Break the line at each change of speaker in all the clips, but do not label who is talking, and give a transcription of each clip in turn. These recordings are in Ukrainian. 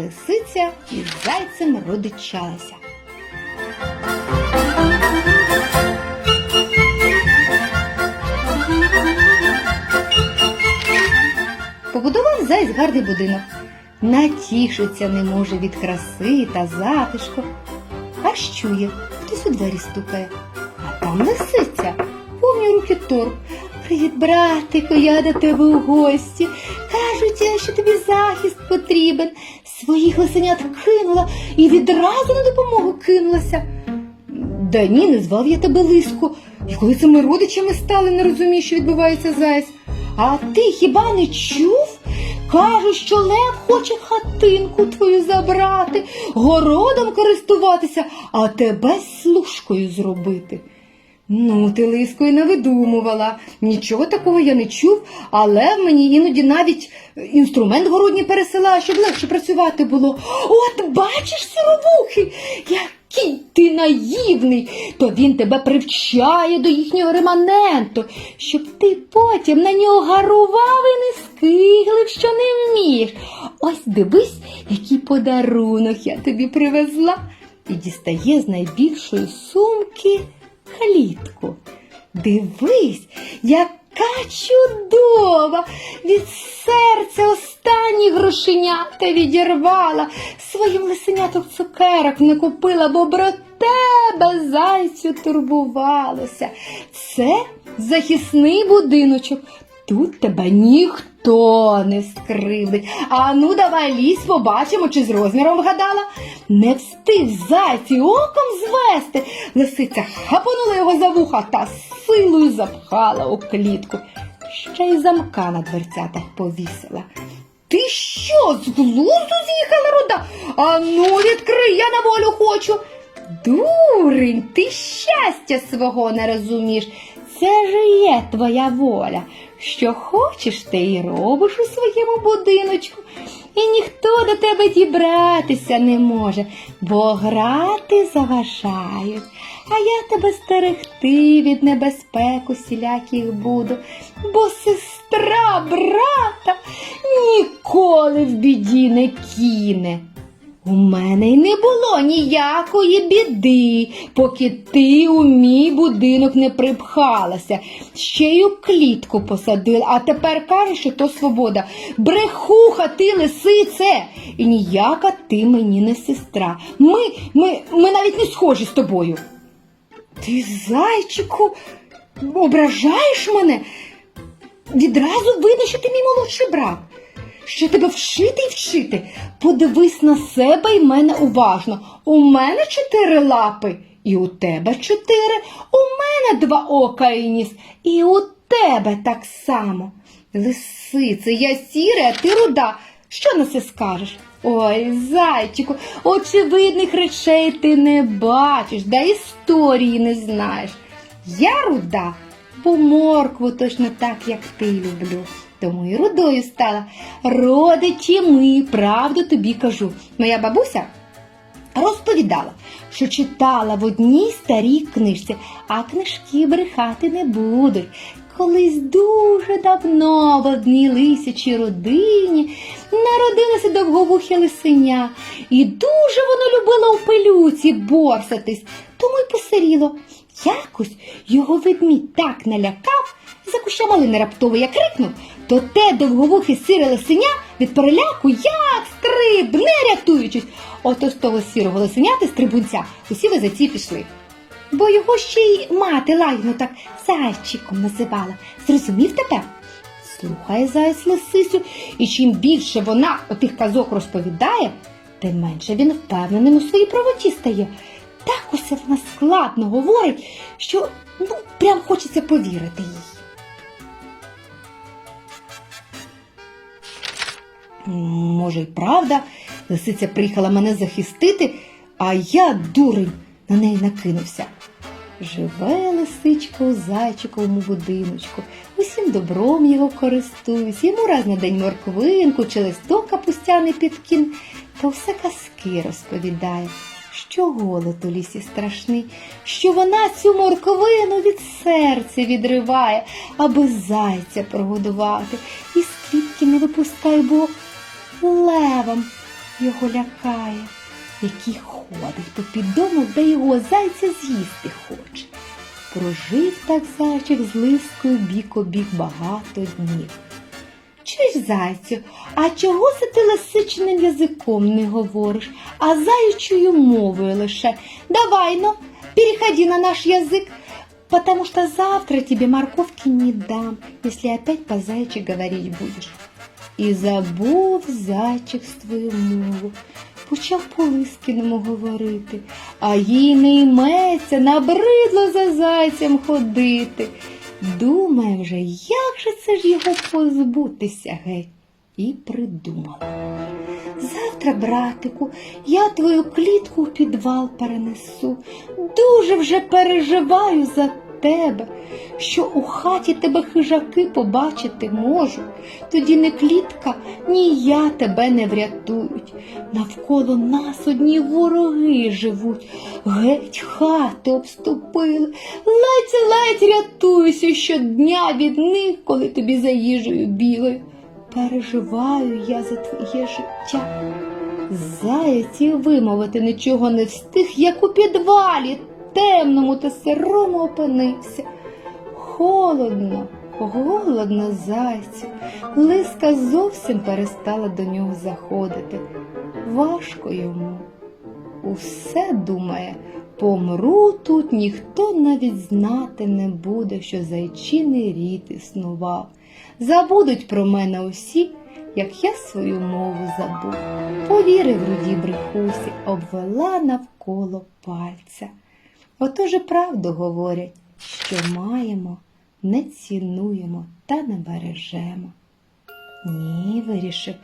лисиця із зайцем родичалася. Побудував зайць гарний будинок. Натішиться не може від краси та затишку. Аж чує, хтось у двері стукає. А там лисиця, повні руки торб. Привіт, братику, я до тебе у гості. Кажуть, що тобі захист потрібен. Своїх лисенят кинула і відразу на допомогу кинулася. Да ні, не звав я тебе лиску. І коли це ми родичами стали, не розумієш, що відбувається зайць. А ти хіба не чув? Кажуть, що лев хоче хатинку твою забрати, городом користуватися, а тебе служкою зробити. Ну, ти лискою не видумувала. Нічого такого я не чув, але мені іноді навіть інструмент городній пересилає, щоб легше працювати було. От бачиш, сивовухий, який ти наївний, то він тебе привчає до їхнього реманенту, щоб ти потім на нього гарував і не скиглив, що не вмієш. Ось дивись, який подарунок я тобі привезла. І дістає з найбільшої сумки калітку. Дивись, яка чудова! Від серця останні грошенята відірвала, своїм лисеняток цукерок не купила, бо про тебе зайцю турбувалося. Це захисний будиночок. Тут тебе ніхто не скривдить. А ну давай лізь, побачимо, чи з розміром вгадала. Не встиг зайці оком звести. Лисиця хапанула його за вуха та силою запхала у клітку. Ще й замка на дверцятах повісила. Ти що, з глузду з'їхала руда? А ну відкрий, я на волю хочу. Дурень, ти щастя свого не розумієш. Це ж є твоя воля. Що хочеш, ти й робиш у своєму будиночку. І ніхто до тебе дібратися не може, бо грати заважають. А я тебе стерегти від небезпек усіляких буду, бо сестра брата ніколи в біді не кине. У мене й не було ніякої біди, поки ти у мій будинок не припхалася, ще й у клітку посадила, а тепер кажеш, що то свобода. Брехуха ти, лисице, і ніяка ти мені не сестра. Ми, ми, ми навіть не схожі з тобою. Ти, зайчику, ображаєш мене? Відразу видно, що ти мій молодший брат. Що тебе вчити і вчити. Подивись на себе і мене уважно. У мене чотири лапи, і у тебе чотири, у мене два ока і ніс, і у тебе так само. Лисице, я сіра, а ти руда. Що на це скажеш? Ой, зайчику, очевидних речей ти не бачиш, да історії не знаєш. Я руда, бо моркву точно так, як ти люблю. Тому і рудою стала. Родичі ми, правду тобі кажу. Моя бабуся розповідала, що читала в одній старій книжці, а книжки брехати не будуть. Колись дуже давно в одній лисячій родині народилося довговухе лисеня, і дуже воно любило у пилюці борсатись, тому й посиріло. Якось його ведмідь так налякав, за куща малини раптово як крикнув, то те довговухе сире лисеня від переляку як стриб, не рятуючись. Ото з того сірого лисеняти стрибунця усі везеці пішли. Бо його ще й мати лагідно так зайчиком називала. Зрозумів тепер? Слухає заяць лисицю, і чим більше вона отих казок розповідає, тим менше він впевненим у своїй правоті стає. Так усе вона складно говорить, що ну, прям хочеться повірити їй. Може, й правда, лисиця приїхала мене захистити, а я, дурень, на неї накинувся. Живе лисичка у зайчиковому будиночку, усім добром його користуюсь, йому раз на день морквинку чи листок капустяний підкін, та все казки розповідає, у лісі страшний, що вона цю морковину від серця відриває, аби зайця прогодувати, і клітки не випускай, бо левом його лякає, який ходить по піддому, де його зайця з'їсти хоче. Прожив так зайчик з лискою бік о бік багато днів. Чуєш, зайцю, а чого це ти лисичним язиком не говориш, а заячою мовою лише? Давай, ну, переходи на наш язык, потому что завтра тебе морковки не дам, если опять по зайчи говорить будешь. І забув зайчик свою мову, почав по лискіному говорити, а їй не йметься, набридло за зайцем ходити. Думає вже, як же це ж його позбутися геть, і придумала. Завтра, братику, я твою клітку в підвал перенесу. Дуже вже переживаю за тебе, що у хаті тебе хижаки побачити можуть. Тоді не клітка, ні я тебе не врятують. Навколо нас одні вороги живуть, геть хати обступили. Ледь, ледь рятуюся щодня від них, коли тобі за їжею бігаю. Переживаю я за твоє життя. Заєць і вимовити нічого не встиг, як у підвалі, темному та сирому опинився. Холодно, голодно зайцю. Лиска зовсім перестала до нього заходити. Важко йому. Усе думає, помру тут, ніхто навіть знати не буде, що зайчиний рід існував. Забудуть про мене усі, як я свою мову забув. Повірив руді брехусі, обвела навколо пальця. Отож і правду говорять, що маємо, не цінуємо та не бережемо. Ні, вирішив,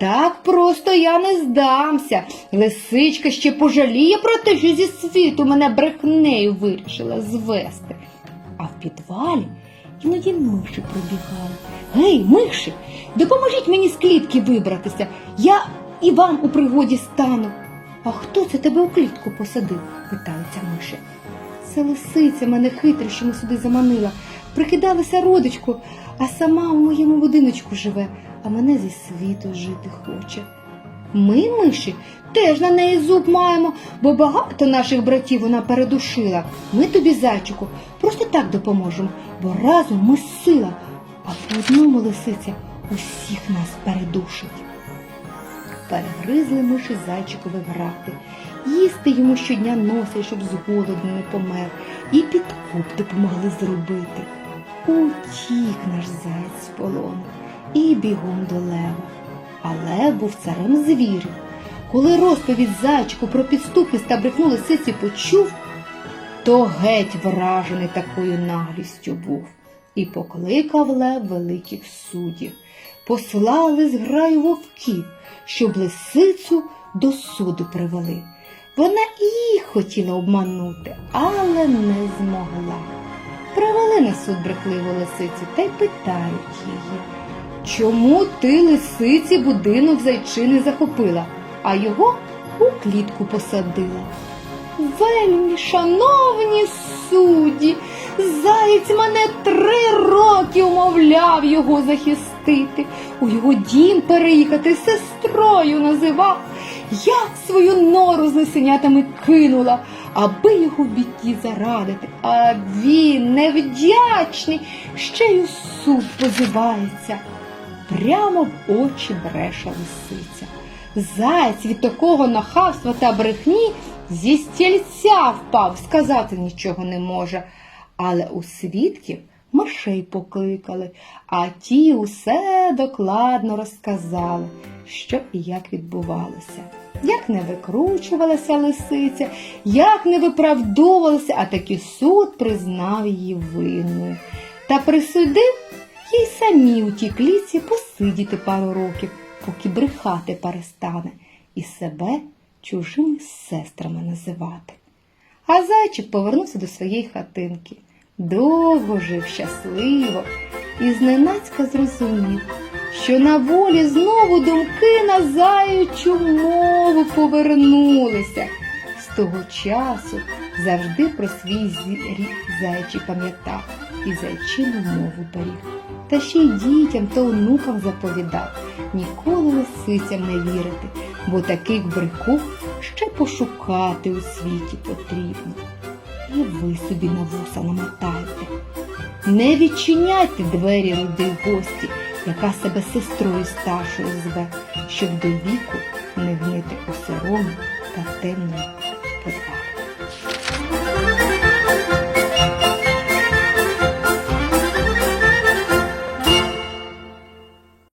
так просто я не здамся. Лисичка ще пожаліє про те, що зі світу мене брехнею вирішила звести. А в підвалі іноді миші пробігали. Гей, миші, допоможіть мені з клітки вибратися. Я і вам у пригоді стану. А хто це тебе у клітку посадив? питаються миші. Це лисиця мене хитрішими сюди заманила. Прикидалася родичку, а сама у моєму будиночку живе, а мене зі світу жити хоче. Ми, миші, теж на неї зуб маємо, бо багато наших братів вона передушила. Ми тобі, зайчику, просто так допоможемо, бо разом ми сила, а по одному лисиця усіх нас передушить. Перегризли миші зайчикові грати, їсти йому щодня носять, щоб з голоду не помер, і підкуп допомогли зробити. Утік наш заєць з полону і бігом до лева. А лев був царем звірів. Коли розповідь зайчику про підступність та брехну лисиці почув, то геть вражений такою наглістю був і покликав лев великих суддів. Послали зграю вовків, щоб лисицю до суду привели. Вона і хотіла обманути, але не змогла. Привели на суд брехливу лисицю та й питають її. Чому ти лисиці будинок зайчини захопила, а його у клітку посадила? Вельмі, шановні судді, заєць мене три роки умовляв його захистити, у його дім переїхати сестрою називав. Я свою нору з лисенятами кинула, аби його в біді зарадити. А він невдячний, ще й у суд позивається. Прямо в очі бреше лисиця. Заєць від такого нахабства та брехні зі стільця впав, сказати нічого не може. Але у свідків мишей покликали, а ті усе докладно розказали, що і як відбувалося. Як не викручувалася лисиця, як не виправдовувалася, а таки суд признав її винною. Та присудив їй самі у тій клітці посидіти пару років, поки брехати перестане, і себе чужими сестрами називати. А зайчик повернувся до своєї хатинки. Довго жив щасливо і зненацька зрозумів, що на волі знову думки на заячу мову повернулися. З того часу завжди про свій зі- заячий пам'ятав і зайчину мову беріг. Та ще й дітям та онукам заповідав ніколи лисицям не вірити, бо таких брехух ще пошукати у світі потрібно. І ви собі на вуса намотаєте. Не відчиняйте двері руди гості, яка себе сестрою старшою зве, щоб до віку не гнити у сиромі та темному подвалі.